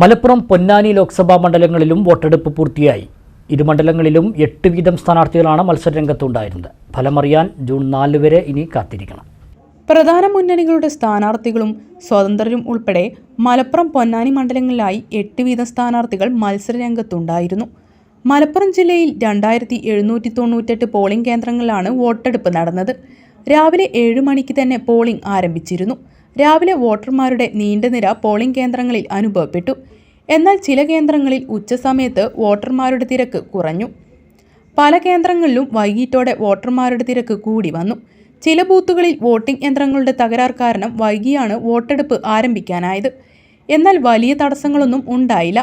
മലപ്പുറം പൊന്നാനി ലോക്സഭാ മണ്ഡലങ്ങളിലും വോട്ടെടുപ്പ് പൂർത്തിയായി. ഇരു മണ്ഡലങ്ങളിലും എട്ട് വീതം സ്ഥാനാർത്ഥികളാണ് മത്സരരംഗത്തുണ്ടായിരുന്നത്. ഫലമറിയാൻ ജൂൺ നാല് വരെ ഇനി കാത്തിരിക്കണം. പ്രധാന മുന്നണികളുടെ സ്ഥാനാർത്ഥികളും സ്വതന്ത്രരും ഉൾപ്പെടെ മലപ്പുറം പൊന്നാനി മണ്ഡലങ്ങളിലായി എട്ട് വീതം സ്ഥാനാർത്ഥികൾ മത്സരരംഗത്തുണ്ടായിരുന്നു. മലപ്പുറം ജില്ലയിൽ രണ്ടായിരത്തി എഴുന്നൂറ്റി തൊണ്ണൂറ്റെട്ട് പോളിംഗ് കേന്ദ്രങ്ങളിലാണ് വോട്ടെടുപ്പ് നടന്നത്. രാവിലെ ഏഴ് മണിക്ക് തന്നെ പോളിംഗ് ആരംഭിച്ചിരുന്നു. രാവിലെ വോട്ടർമാരുടെ നീണ്ട നിര പോളിംഗ് കേന്ദ്രങ്ങളിൽ അനുഭവപ്പെട്ടു. എന്നാൽ ചില കേന്ദ്രങ്ങളിൽ ഉച്ചസമയത്ത് വോട്ടർമാരുടെ തിരക്ക് കുറഞ്ഞു. പല കേന്ദ്രങ്ങളിലും വൈകിട്ടോടെ വോട്ടർമാരുടെ തിരക്ക് കൂടി വന്നു. ചില ബൂത്തുകളിൽ വോട്ടിംഗ് യന്ത്രങ്ങളുടെ തകരാർ കാരണം വൈകിയാണ് വോട്ടെടുപ്പ് ആരംഭിക്കാനായത്. എന്നാൽ വലിയ തടസ്സങ്ങളൊന്നും ഉണ്ടായില്ല.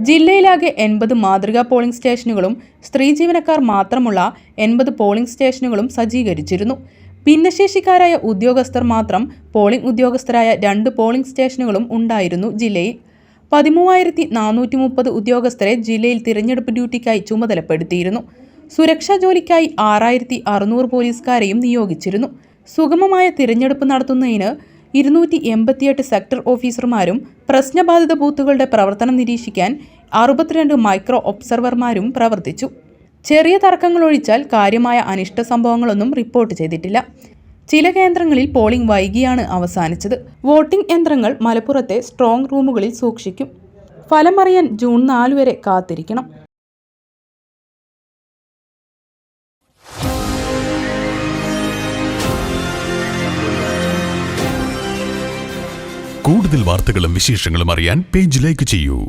ജില്ലയിലാകെ എൺപത് മാതൃകാ പോളിംഗ് സ്റ്റേഷനുകളും സ്ത്രീ ജീവനക്കാർ മാത്രമുള്ള എൺപത് പോളിംഗ് സ്റ്റേഷനുകളും സജ്ജീകരിച്ചിരുന്നു. ഭിന്നശേഷിക്കാരായ ഉദ്യോഗസ്ഥർ മാത്രം പോളിംഗ് ഉദ്യോഗസ്ഥരായ രണ്ട് പോളിംഗ് സ്റ്റേഷനുകളും ഉണ്ടായിരുന്നു ജില്ലയിൽ. പതിമൂവായിരത്തി നാനൂറ്റി മുപ്പത് ഉദ്യോഗസ്ഥരെ ജില്ലയിൽ തിരഞ്ഞെടുപ്പ് ഡ്യൂട്ടിക്കായി ചുമതലപ്പെടുത്തിയിരുന്നു. സുരക്ഷാ ജോലിക്കായി ആറായിരത്തി അറുന്നൂറ് പോലീസുകാരെയും നിയോഗിച്ചിരുന്നു. സുഗമമായ തിരഞ്ഞെടുപ്പ് നടത്തുന്നതിന് ഇരുന്നൂറ്റി എൺപത്തിയെട്ട് സെക്ടർ ഓഫീസർമാരും പ്രശ്നബാധിത ബൂത്തുകളുടെ പ്രവർത്തനം നിരീക്ഷിക്കാൻ അറുപത്തിരണ്ട് മൈക്രോ ഒബ്സർവർമാരും പ്രവർത്തിച്ചു. ചെറിയ തർക്കങ്ങൾ ഒഴിച്ചാൽ കാര്യമായ അനിഷ്ട സംഭവങ്ങളൊന്നും റിപ്പോർട്ട് ചെയ്തിട്ടില്ല. ചില കേന്ദ്രങ്ങളിൽ പോളിംഗ് വൈകിയാണ് അവസാനിച്ചത്. വോട്ടിംഗ് യന്ത്രങ്ങൾ മലപ്പുറത്തെ സ്ട്രോങ് റൂമുകളിൽ സൂക്ഷിക്കും. ഫലമറിയാൻ ജൂൺ നാല് വരെ കാത്തിരിക്കണം. കൂടുതൽ വാർത്തകളും വിശേഷങ്ങളും അറിയാൻ പേജ് ലൈക്ക് ചെയ്യൂ.